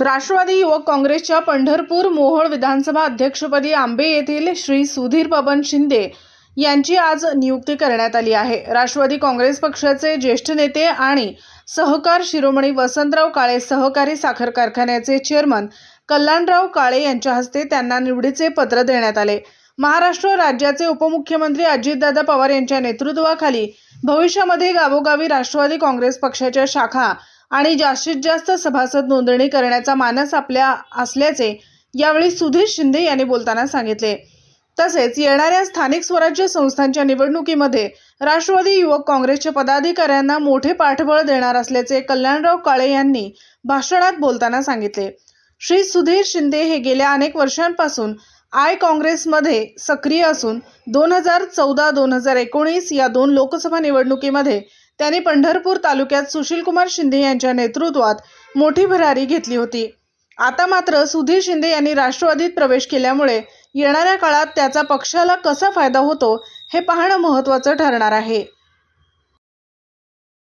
राष्ट्रवादी युवक काँग्रेसच्या पंढरपूर मोहोळ विधानसभा अध्यक्षपदी आंबे येथील श्री सुधीर बबन शिंदे यांची आज नियुक्ती करण्यात आली आहे. राष्ट्रवादी काँग्रेस पक्षाचे ज्येष्ठ नेते आणि सहकार शिरोमणी वसंतराव काळे सहकारी साखर कारखान्याचे चेअरमन कल्याणराव काळे यांच्या हस्ते त्यांना निवडीचे पत्र देण्यात आले. महाराष्ट्र राज्याचे उपमुख्यमंत्री अजितदादा पवार यांच्या नेतृत्वाखाली भविष्यामध्ये गावोगावी राष्ट्रवादी काँग्रेस पक्षाच्या शाखा आणि जास्तीत जास्त सभासद नोंदणी करण्याचा मानस आपल्या असल्याचे यावेळी सुधीर शिंदे यांनी बोलताना सांगितले. तसेच येणाऱ्या स्थानिक स्वराज्य संस्थांच्या निवडणुकीमध्ये राष्ट्रवादी युवक काँग्रेसच्या पदाधिकाऱ्यांना मोठे पाठबळ देणार असल्याचे कल्याणराव काळे यांनी भाषणात बोलताना सांगितले. श्री सुधीर शिंदे हे गेल्या अनेक वर्षांपासून आय काँग्रेसमध्ये सक्रिय असून दोन हजार चौदा दोन हजार एकोणीस या दोन लोकसभा निवडणुकीमध्ये त्यांनी पंढरपूर तालुक्यात सुशीलकुमार शिंदे यांच्या नेतृत्वात मोठी भरारी घेतली होती. आता मात्र सुधीर शिंदे यांनी राष्ट्रवादीत प्रवेश केल्यामुळे येणाऱ्या काळात त्याचा पक्षाला कसा फायदा होतो हे पाहणं महत्त्वाचं ठरणार आहे.